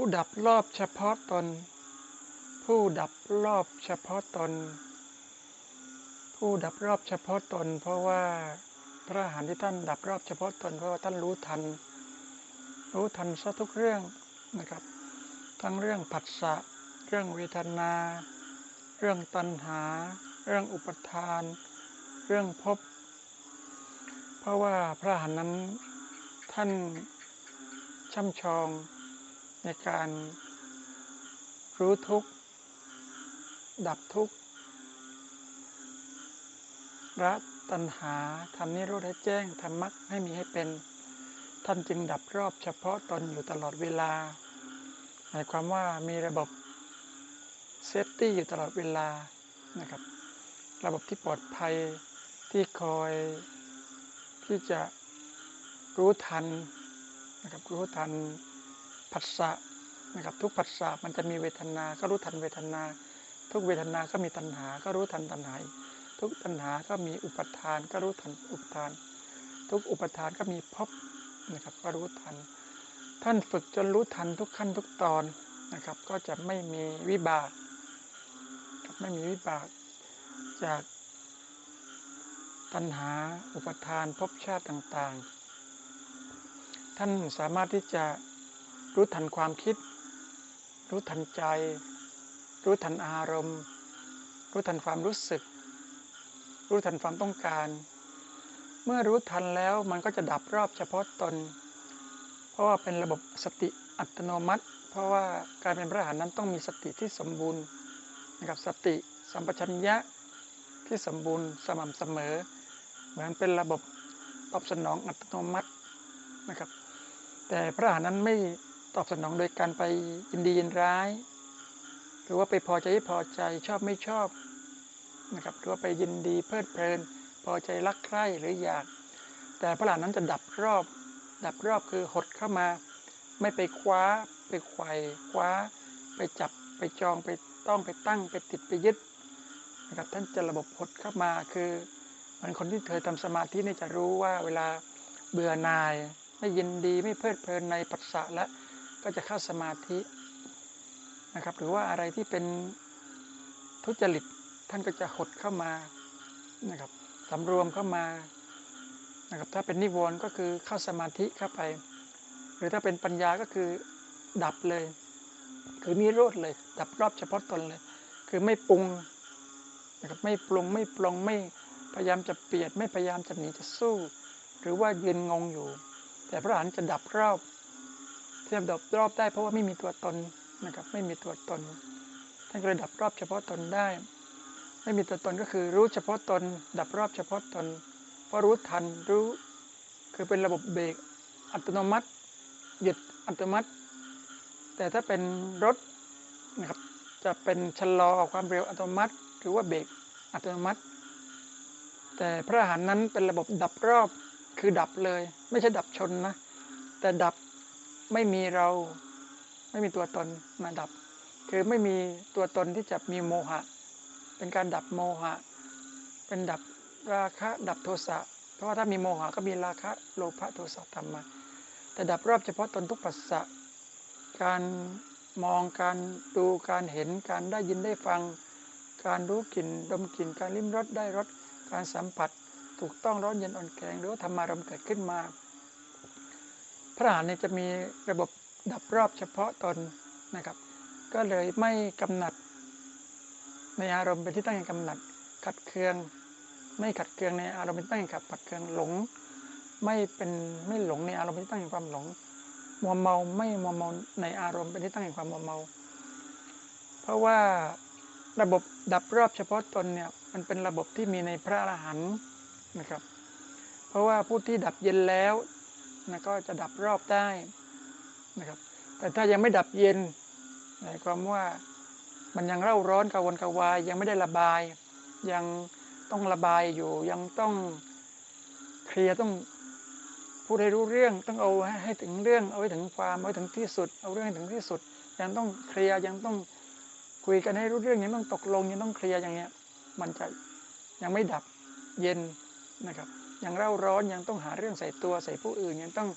ผู้ดับรอบเฉพาะตน ผู้ดับรอบเฉพาะตน ผู้ดับรอบเฉพาะตน เพราะว่าพระหันที่ท่านดับรอบเฉพาะตนเพราะว่าท่านรู้ทัน รู้ทันซะทุกเรื่องนะครับ ทั้งเรื่องผัสสะเรื่องเวทนา เรื่องตัณหา เรื่องอุปทาน เรื่องภพเพราะว่าพระหันนั้นท่านช่ำชอง ในการรู้ทุกข์ดับทุกข์ละตัณหาทำนิโรธให้แจ้งทำมรรคให้มีให้เป็น ท่านจึงดับรอบเฉพาะตนอยู่ตลอดเวลา หมายความว่ามีระบบเซฟตี้อยู่ตลอดเวลานะครับ ระบบที่ปลอดภัยที่คอยที่จะรู้ทันนะครับรู้ทัน ผัสสะนะครับทุกผัสสะมันจะมีเวทนา ก็รู้ทันเวทนา ทุกเวทนาก็มีตัณหา ก็รู้ทันตัณหา ทุกตัณหาก็มีอุปทาน ก็รู้ทันอุปทาน ทุกอุปทานก็มีภพนะครับก็รู้ทัน ท่านฝึกจนรู้ทันทุกขั้นทุกตอนนะครับ ก็จะไม่มีวิบากไม่มีวิบากจากตัณหาอุปทานภพชาติต่างๆ ท่านสามารถที่จะ รู้ทันความคิด รู้ทันใจ รู้ทันอารมณ์ รู้ทันความรู้สึก รู้ทันความต้องการ เมื่อรู้ทันแล้วมันก็จะดับรอบเฉพาะตน เพราะว่าเป็นระบบสติอัตโนมัติ เพราะว่าการเป็นพระอรหันต์นั้นต้องมีสติที่สมบูรณ์นะครับสติสัมปชัญญะที่สมบูรณ์สม่ำเสมอ เหมือนเป็นระบบตอบสนองอัตโนมัตินะครับแต่พระอรหันต์นั้นไม่ ตอบสนองโดยการไปยินดียินร้าย หรือว่าไปพอใจพอใจชอบไม่ชอบนะครับหรือว่าไปยินดีเพลิดเพลิน พอใจรักใคร่หรืออยาก แต่พระอรหันนั้นจะดับรอบ ดับรอบคือหดเข้ามา ไม่ไปคว้า ไปไขว่คว้า ไปจับไปจองไปต้องไปตั้งไปติดไปยึดนะครับท่านจะระบบหดเข้ามาคือเหมือนคนที่เคยทำสมาธินี่จะรู้ว่าเวลาเบื่อหน่าย ไม่ยินดีไม่เพลิดเพลินในปัสสะแล้ว ก็จะเข้าสมาธินะครับ หรือว่าอะไรที่เป็นทุจริตท่านก็จะหดเข้ามานะครับสำรวมเข้ามานะครับถ้าเป็นนิวรณ์ก็คือเข้าสมาธิเข้าไป หรือถ้าเป็นปัญญาก็คือดับเลย คือนิโรธเลย ดับรอบเฉพาะตนเลย คือไม่ปรุงนะครับไม่ปรุงไม่ปลงไม่พยายามจะเปลี่ยนไม่พยายามจะหนีจะสู้ หรือว่ายืนงงอยู่ แต่พระอรหันต์จะดับรอบ ที่จะดับรอบได้เพราะว่าไม่มีตัวตนนะครับไม่มีตัวตนท่านก็เลยดับรอบเฉพาะตนได้ ไม่มีตัวตนก็คือรู้เฉพาะตน ดับรอบเฉพาะตนเพราะรู้ทันรู้ คือเป็นระบบเบรกอัตโนมัติหยุดอัตโนมัติ แต่ถ้าเป็นรถนะครับจะเป็นชะลอความเร็วอัตโนมัติ หรือว่าเบรกอัตโนมัติ แต่พระอรหันต์นั้นเป็นระบบดับรอบคือดับเลย ไม่ใช่ดับชนนะแต่ดับ ไม่มีเราไม่มีตัวตนมาดับ คือไม่มีตัวตนที่จะมีโมหะ เป็นการดับโมหะ เป็นดับราคะดับโทสะ เพราะว่าถ้ามีโมหะก็มีราคะโลภะโทสะธรรมมาแต่ดับรอบเฉพาะตนทุกปัสสะ การมองการดูการเห็นการได้ยินได้ฟัง การรู้กลิ่นดมกลิ่นการลิ้มรสได้รสการสัมผัส ถูกต้องร้อนเย็นอ่อนแข็งหรือว่าธรรมารมเกิดขึ้นมา พระอรหันต์เนี่ยจะมีระบบดับรอบเฉพาะตนนะครับ ก็เลยไม่กำหนัด ในอารมณ์เป็นที่ตั้งแห่งกำหนัดขัดเคือง ไม่ขัดเคืองในอารมณ์เป็นที่ตั้งแห่งขัดเคืองหลง ไม่เป็นไม่หลงในอารมณ์เป็นที่ตั้งแห่งความหลงมัวเมาไม่มัวเมาในอารมณ์เป็นที่ตั้งแห่งความมัวเมา เพราะว่าระบบดับรอบเฉพาะตนเนี่ยมันเป็นระบบที่มีในพระอรหันต์นะครับ เพราะว่าผู้ที่ดับเย็นแล้ว นะก็จะดับรอบได้นะครับ แต่ถ้ายังไม่ดับเย็นหมายความว่ามันยังเร่าร้อนกระวนกระวายยังไม่ได้ระบาย ยังต้องระบายอยู่ ยังต้องเคลียร์ต้องพูดให้รู้เรื่องต้องเอาให้ถึงเรื่อง เอาไว้ถึงความเอาไว้ถึงที่สุด เอาเรื่องให้ถึงที่สุด ยังต้องเคลียร์ยังต้องคุยกันให้รู้เรื่องยังต้องตกลงยังต้องเคลียร์อย่างเงี้ย มันจะยังไม่ดับเย็นนะครับ ยังเร่าร้อนยังต้องหาเรื่องใส่ตัวใส่ผู้อื่นยังต้อง